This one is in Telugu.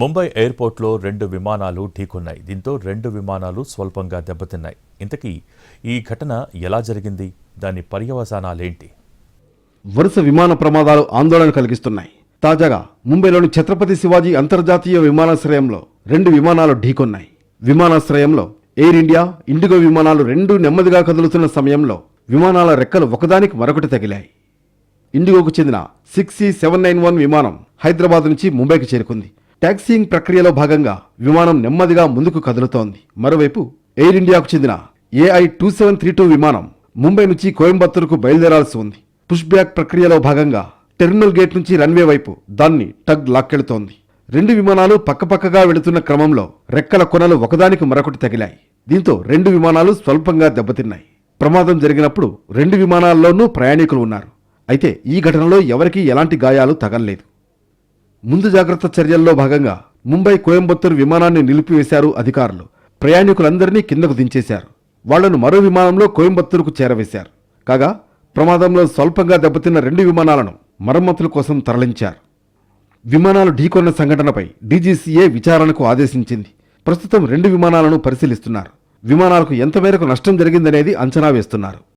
ముంబై ఎయిర్పోర్ట్లో రెండు విమానాలు ఢీకొన్నాయి. దీంతో రెండు విమానాలు స్వల్పంగా దెబ్బతిన్నాయి. ఇంతకీ ఈ ఘటన ఎలా జరిగింది? దాని పర్యవసానాలేంటి? వరుస విమాన ప్రమాదాలు ఆందోళన కలిగిస్తున్నాయి. తాజాగా ముంబైలోని ఛత్రపతి శివాజీ అంతర్జాతీయ విమానాశ్రయంలో రెండు విమానాలు ఢీకొన్నాయి. విమానాశ్రయంలో ఎయిర్ ఇండియా ఇండిగో విమానాలు రెండు నెమ్మదిగా కదులుతున్న సమయంలో విమానాల రెక్కలు ఒకదానికి మరొకటి తగిలాయి. ఇండిగోకు చెందిన six C seven nine one విమానం హైదరాబాద్ నుంచి ముంబైకి చేరుకుంది. ట్యాక్సీయింగ్ ప్రక్రియలో భాగంగా విమానం నెమ్మదిగా ముందుకు కదులుతోంది. మరోవైపు ఎయిర్ ఇండియాకు చెందిన AI two seven three two విమానం ముంబై నుంచి కోయంబత్తూరుకు బయలుదేరాల్సి ఉంది. పుష్ బ్యాక్ ప్రక్రియలో భాగంగా టెర్మినల్ గేట్ నుంచి రన్వే వైపు దాన్ని టగ్ లాక్కెళ్తోంది. రెండు విమానాలు పక్కపక్కగా వెళుతున్న క్రమంలో రెక్కల కొనలు ఒకదానికి మరొకటి తగిలాయి. దీంతో రెండు విమానాలు స్వల్పంగా దెబ్బతిన్నాయి. ప్రమాదం జరిగినప్పుడు రెండు విమానాల్లోనూ ప్రయాణికులు ఉన్నారు. అయితే ఈ ఘటనలో ఎవరికీ ఎలాంటి గాయాలు తగలలేదు. ముందు జాగ్రత్త చర్యల్లో భాగంగా ముంబై కోయంబత్తూరు విమానాన్ని నిలిపివేశారు అధికారులు. ప్రయాణికులందరినీ కిందకు దించేశారు. వాళ్ళను మరో విమానంలో కోయంబత్తూరుకు చేరవేశారు. కాగా ప్రమాదంలో స్వల్పంగా దెబ్బతిన్న రెండు విమానాలను మరమ్మతుల కోసం తరలించారు. విమానాలు ఢీకొన్న సంఘటనపై డీజీసీఏ విచారణకు ఆదేశించింది. ప్రస్తుతం రెండు విమానాలను పరిశీలిస్తున్నారు. విమానాలకు ఎంత మేరకు నష్టం జరిగిందనేది అంచనా వేస్తున్నారు.